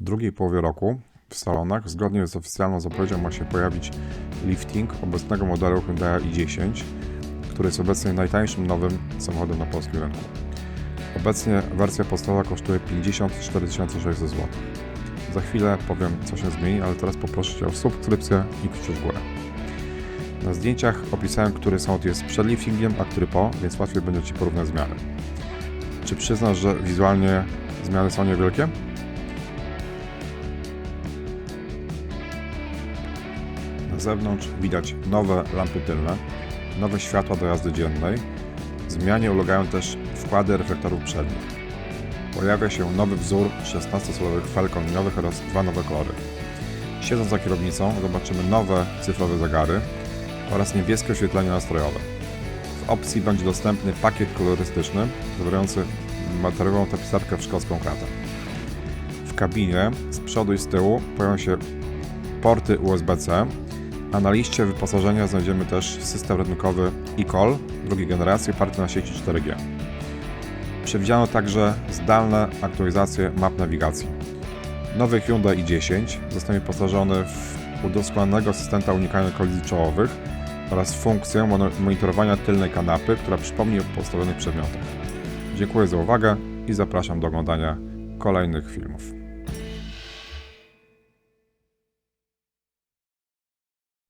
W drugiej połowie roku w salonach, zgodnie z oficjalną zapowiedzią, ma się pojawić lifting obecnego modelu Hyundai i10, który jest obecnie najtańszym nowym samochodem na polskim rynku. Obecnie wersja podstawowa kosztuje 54 600 zł. Za chwilę powiem, co się zmieni, ale teraz poproszę Cię o subskrypcję i kciuk w górę. Na zdjęciach opisałem, który samochód jest przed liftingiem, a który po, więc łatwiej będzie Ci porównać zmiany. Czy przyznasz, że wizualnie zmiany są niewielkie? Zewnątrz widać nowe lampy tylne, nowe światła do jazdy dziennej. Zmianie ulegają też wkłady reflektorów przednich. Pojawia się nowy wzór 16-calowych fel kombinowych oraz dwa nowe kolory. Siedząc za kierownicą zobaczymy nowe cyfrowe zegary oraz niebieskie oświetlenie nastrojowe. W opcji będzie dostępny pakiet kolorystyczny zawierający materiałową tapisarkę w szkocką kratę. W kabinie z przodu i z tyłu pojawią się porty USB-C, a na liście wyposażenia znajdziemy też system rynkowy eCall drugiej generacji oparty na sieci 4G. Przewidziano także zdalne aktualizacje map nawigacji. Nowy Hyundai i10 zostanie wyposażony w udoskonalonego asystenta unikania kolizji czołowych oraz funkcję monitorowania tylnej kanapy, która przypomni o postawionych przedmiotach. Dziękuję za uwagę i zapraszam do oglądania kolejnych filmów.